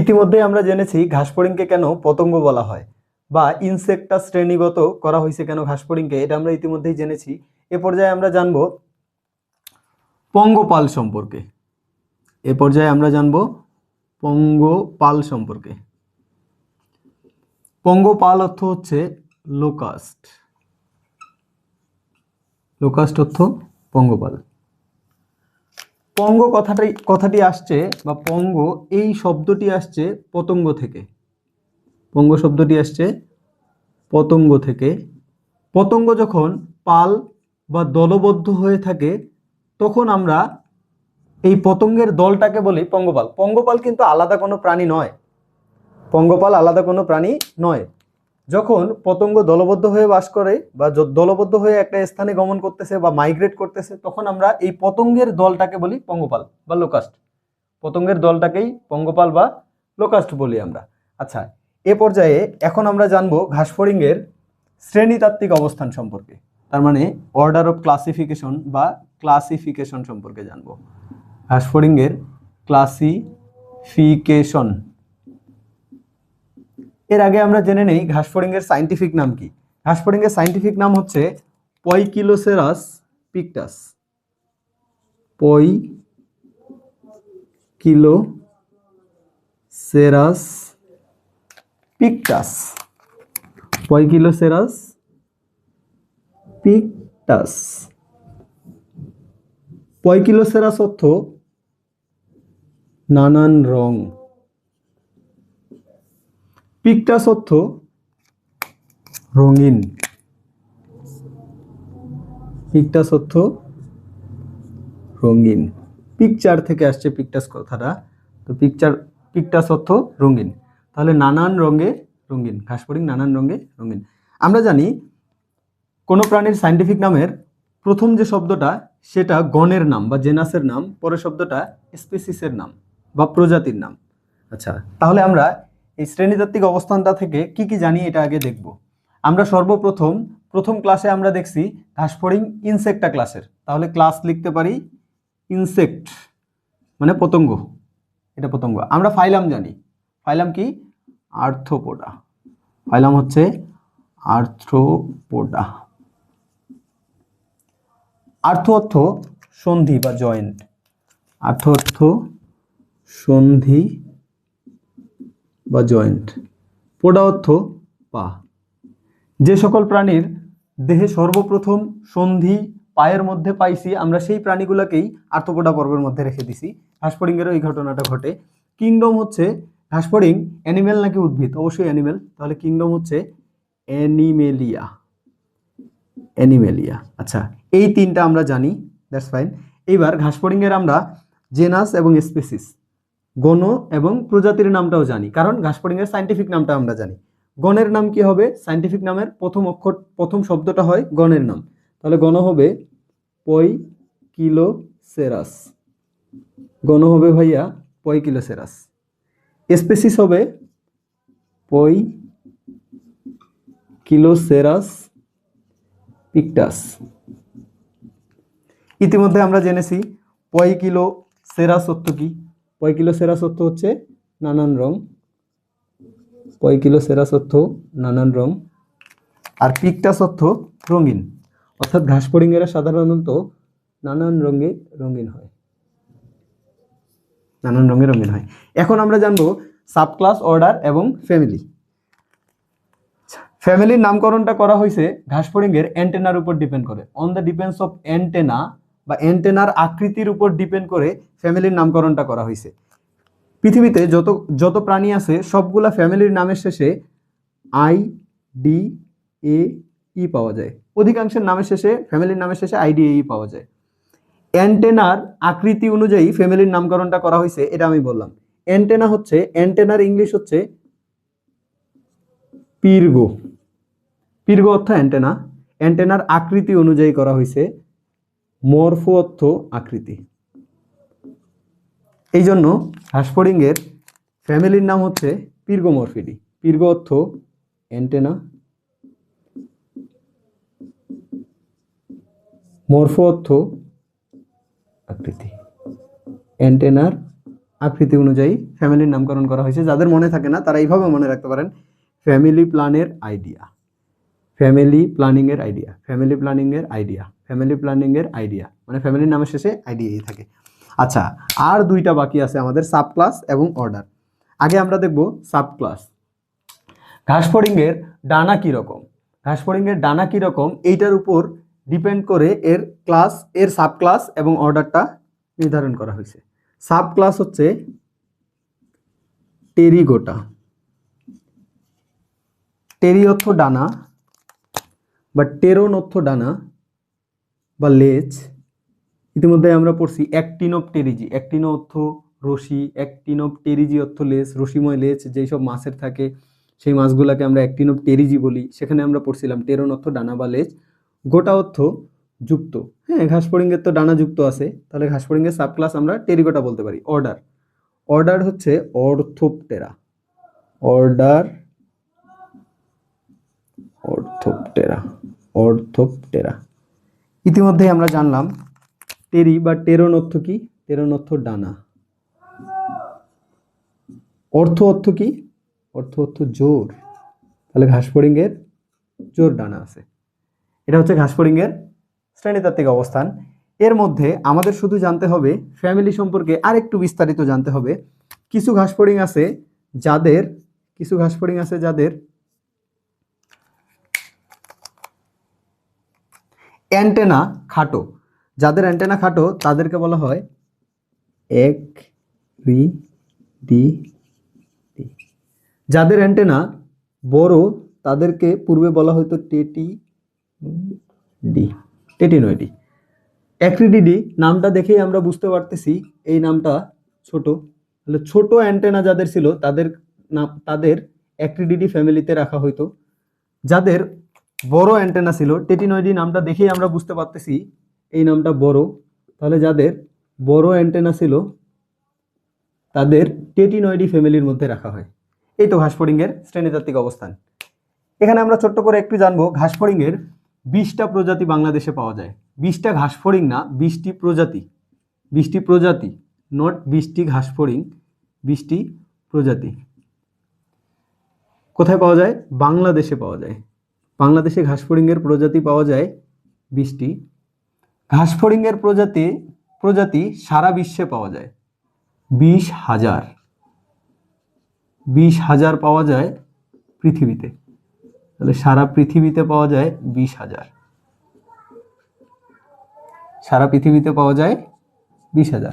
ইতিমধ্যে আমরা জেনেছি ঘাসফড়িংকে কেন পতঙ্গ বলা হয় বা ইনসেক্টটা শ্রেণীগত করা হয়েছে কেন ঘাসফড়িংকে এটা আমরা ইতিমধ্যেই জেনেছি। এ পর্যায়ে আমরা জানব পঙ্গপাল সম্পর্কে। এ পর্যায়ে আমরা জানব পঙ্গপাল সম্পর্কে। পঙ্গপাল অর্থ হচ্ছে লোকাস্ট লোকাস্ট অর্থ পঙ্গপাল। পঙ্গ কথাটাই, কথাটি আসছে বা পঙ্গ, এই শব্দটি আসছে পতঙ্গ থেকে। পঙ্গ শব্দটি আসছে পতঙ্গ থেকে। পতঙ্গ যখন পাল বা দলবদ্ধ হয়ে থাকে, তখন আমরা এই পতঙ্গের দলটাকে বলি পঙ্গপাল। পঙ্গপাল কিন্তু আলাদা কোনো প্রাণী নয়। পঙ্গপাল আলাদা কোনো প্রাণী নয়। যখন পতঙ্গ দলবদ্ধ হয়ে বাস করে বা দলবদ্ধ হয়ে একটা স্থানে গমন করতেছে বা মাইগ্রেট করতেছে, তখন আমরা এই পতঙ্গের দলটাকে বলি পঙ্গপাল বা লোকাস্ট পতঙ্গের দলটাকেই পঙ্গপাল বা লোকাস্ট বলি আমরা। আচ্ছা এ পর্যায়ে এখন আমরা জানব ঘাসফড়িংয়ের শ্রেণীতাত্ত্বিক অবস্থান সম্পর্কে। তার মানে অর্ডার অফ ক্লাসিফিকেশন বা ক্লাসিফিকেশন সম্পর্কে জানব। ঘাসফড়িংয়ের ক্লাসিফিকেশন এর আগে আমরা জেনে নেই ঘাসফড়িংয়ের সাইন্টিফিক নাম কি। ঘাসফড়িংয়ের সাইন্টিফিক নাম হচ্ছে পয়কিলোসেরাস পিকটাস পই কিলো সেরাস পিকটাস পয়কিলোসেরাস পিকটাস পয়কিলোসেরাস অর্থ নানান রং। পিকটাস অর্থ রঙিন। পিকটাস অর্থ রঙিন। পিকচার থেকে আসছে পিকটাস কথাটা। তো পিকচার পিকটাস অর্থ রঙিন। তাহলে নানান রঙে রঙিন। ঘাসফড়িং নানান রঙে রঙিন। আমরা জানি, কোনো প্রাণীর সাইন্টিফিক নামের প্রথম যে শব্দটা, সেটা গণের নাম বা জেনাসের নাম, পরের শব্দটা স্পেসিসের নাম বা প্রজাতির নাম। আচ্ছা তাহলে আমরা এই শ্রেণীতাত্ত্বিক অবস্থানটা থেকে কি কি জানি এটা আগে দেখব। আমরা সর্বপ্রথম, প্রথম ক্লাসে আমরা দেখছি ঘাসফড়িং ইনসেক্টা ক্লাসের তাহলে ক্লাস লিখতে পারি ইনসেক্ট মানে পতঙ্গ। এটা পতঙ্গ। আমরা ফাইলাম জানি। ফাইলাম কি? আর্থ্রোপোডা। ফাইলাম হচ্ছে আর্থ্রোপোডা। আর্থ অর্থ সন্ধি বা জয়েন্ট আর্থ অর্থ সন্ধি বা জয়েন্ট। পোডা অর্থ পা। যে সকল প্রাণীর দেহে সর্বপ্রথম সন্ধি পায়ের মধ্যে পাইছি, আমরা সেই প্রাণীগুলোকেই আর্থপোডা পর্বের মধ্যে রেখে দিছি। ঘাসফড়িংয়েরও এই ঘটনাটা ঘটে। কিংডম হচ্ছে ঘাসফড়িং অ্যানিমেল নাকি উদ্ভিদ? অবশ্যই অ্যানিমেল। তাহলে কিংডম হচ্ছে অ্যানিমেলিয়া। অ্যানিমেলিয়া। আচ্ছা এই তিনটা আমরা জানি, দ্যাটস ফাইন। এইবার ঘাসফড়িংয়ের আমরা জেনাস এবং স্পেসিস। গণ এবং প্রজাতির নামটাও জানি, কারণ ঘাসফড়িংয়ের সাইন্টিফিক নামটা আমরা জানি। গণের নাম কি হবে? সাইন্টিফিক নামের প্রথম অক্ষর, প্রথম শব্দটা হয় গণের নাম। তাহলে গণ হবে পই কিলো সেরাস গণ হবে ভাইয়া পই কিলো সেরাস স্পেসিস হবে পই কিলো সেরাস পিকটাস। ইতিমধ্যে আমরা জেনেছি পয় কিলো সেরাস সত্য কি? পয় কিলো সেরা সত্য হচ্ছে নানান রং। পয় কিলো সেরা সত্য নানান রং। আর পিকটা সত্য রঙিন। অর্থাৎ ঘাসফড়িংয়েরা সাধারণত নানান রঙে রঙিন হয়। নানান রঙে রঙিন হয়। এখন আমরা জানব সাব ক্লাস অর্ডার এবং ফ্যামিলি। ফ্যামিলির নামকরণটা করা হয়েছে ঘাসফড়িংয়ের অ্যান্টেনার উপর ডিপেন্ড করে। On the depends of antenna বা অ্যান্টেনার আকৃতির উপর ডিপেন্ড করে ফ্যামিলির নামকরণটা করা হয়েছে। পৃথিবীতে যত যত প্রাণী আছে, সবগুলা ফ্যামিলির নামের শেষে আই ডি এ ই পাওয়া যায়। অধিকাংশের নামের শেষে ফ্যামিলির নামের শেষে আই ডি এ ই পাওয়া যায়। অ্যান্টেনার আকৃতি অনুযায়ী ফ্যামিলির নামকরণটা করা হয়েছে, এটা আমি বললাম। অ্যান্টেনা হচ্ছে অ্যান্টেনার ইংলিশ হচ্ছে পির্গো পির্গো অর্থ অ্যান্টেনা অ্যান্টেনার আকৃতি অনুযায়ী করা হয়েছে মরফো অর্থ আকৃতি। এই জন্য হাসফড়িংয়ের ফ্যামিলির নাম হচ্ছে পির্গোমরফিডি। পির্গো অর্থ অ্যান্টেনা। মরফো অর্থ আকৃতি। অ্যান্টেনার আকৃতি অনুযায়ী ফ্যামিলির নামকরণ করা হয়েছে। যাদের মনে থাকে না, তারা এইভাবে মনে রাখতে পারেন, ফ্যামিলি প্ল্যানের আইডিয়া। ফ্যামিলি প্ল্যানিংয়ের আইডিয়া। ফ্যামিলি প্ল্যানিংয়ের আইডিয়া। ফ্যামিলি প্ল্যানিংয়ের আইডিয়া মানে ফ্যামিলির নামের শেষে আইডিয়াই থাকে। আচ্ছা আর দুইটা বাকি আছে আমাদের সাব ক্লাস এবং অর্ডার আগে আমরা দেখব সাব ক্লাস ঘাস ফড়িংয়ের ডানা কীরকম ঘাস ফড়িংয়ের ডানা কীরকম এইটার উপর ডিপেন্ড করে এর ক্লাস এর সাব ক্লাস এবং অর্ডারটা নির্ধারণ করা হয়েছে। সাব ক্লাস হচ্ছে টেরিগোটা। টেরি অর্থ ডানা বা টেরোন অর্থ ডানা বা লেজ, ইতিমধ্যে আমরা পড়ছি অ্যাক্টিনোপ টেরিজি অ্যাক্টিনো অর্থ রশি অ্যাক্টিনোপ টেরিজি অর্থ লেজ, রশিময় লেজ যেই সব মাছের থাকে, সেই মাছগুলোকে আমরা অ্যাক্টিনোপ টেরিজি বলি। সেখানে আমরা পড়ছিলাম টেরন অর্থ ডানা বা লেজ। গোটা অর্থ যুক্ত। হ্যাঁ ঘাস ফড়িংয়ের তো ডানা যুক্ত আছে, তাহলে ঘাস ফড়িংয়ের সাব ক্লাস আমরা টেরিগোটা বলতে পারি, অর্ডার। অর্ডার হচ্ছে অর্থোপটেরা। অর্ডার, অর্থোপটেরা অর্থোপটেরা। ইতিমধ্যে আমরা জানলাম টেরি বা টেরন অর্থ কি? টেরন অর্থ ডানা। অর্থ অর্থ কি? অর্থ অর্থ জোর। তাহলে ঘাস ফড়িংয়ের জোর ডানা আছে। এটা হচ্ছে ঘাস ফড়িংয়ের শ্রেণীতাত্ত্বিক অবস্থান। এর মধ্যে আমাদের শুধু জানতে হবে ফ্যামিলি সম্পর্কে আরেকটু বিস্তারিত জানতে হবে। কিছু ঘাস ফড়িং আছে যাদের, কিছু ঘাস ফড়িং আছে যাদের অ্যান্টেনা খাটো। যাদের অ্যান্টেনা খাটো, তাদেরকে বলা হয় এক, রি, ডি। যাদের অ্যান্টেনা বড়, তাদেরকে পূর্বে বলা হয়তো টেটি, ডি। টেটিনয়েডি অ্যাক্রিডিডি নামটা দেখেই আমরা বুঝতে পারতেছি এই নামটা ছোট। তাহলে ছোট অ্যান্টেনা যাদের ছিল, তাদের নাম, তাদের অ্যাক্রিডিডি ফ্যামিলিতে রাখা হতো যাদের বড় অ্যান্টেনা ছিল। টেটিনয়েডি নামটা দেখেই আমরা বুঝতে পারতেছি এই নামটা বড়। তাহলে যাদের বড় অ্যান্টেনা ছিল, তাদের টেটিনয়েডি ফ্যামিলির মধ্যে রাখা হয়। এই তো ঘাসফড়িংয়ের শ্রেণীতাত্ত্বিক অবস্থান। এখানে আমরা ছোট্ট করে একটু জানব, ঘাসফড়িংয়ের বিশটা প্রজাতি বাংলাদেশে পাওয়া যায়। বিশটা ঘাসফড়িং না, বিশটি প্রজাতি। বিশটি প্রজাতি নট বিশটি ঘাসফড়িং, বিশটি প্রজাতি। কোথায় পাওয়া যায়? বাংলাদেশে পাওয়া যায়। বাংলাদেশে ঘাসফড়িংয়ের প্রজাতি পাওয়া যায় বিশটি। ঘাসফড়িংয়ের প্রজাতি প্রজাতি সারা বিশ্বে পাওয়া যায় বিশ হাজার। বিশ হাজার পাওয়া যায় পৃথিবীতে। তাহলে সারা পৃথিবীতে পাওয়া যায় বিশ হাজার। সারা পৃথিবীতে পাওয়া যায় বিশ হাজার।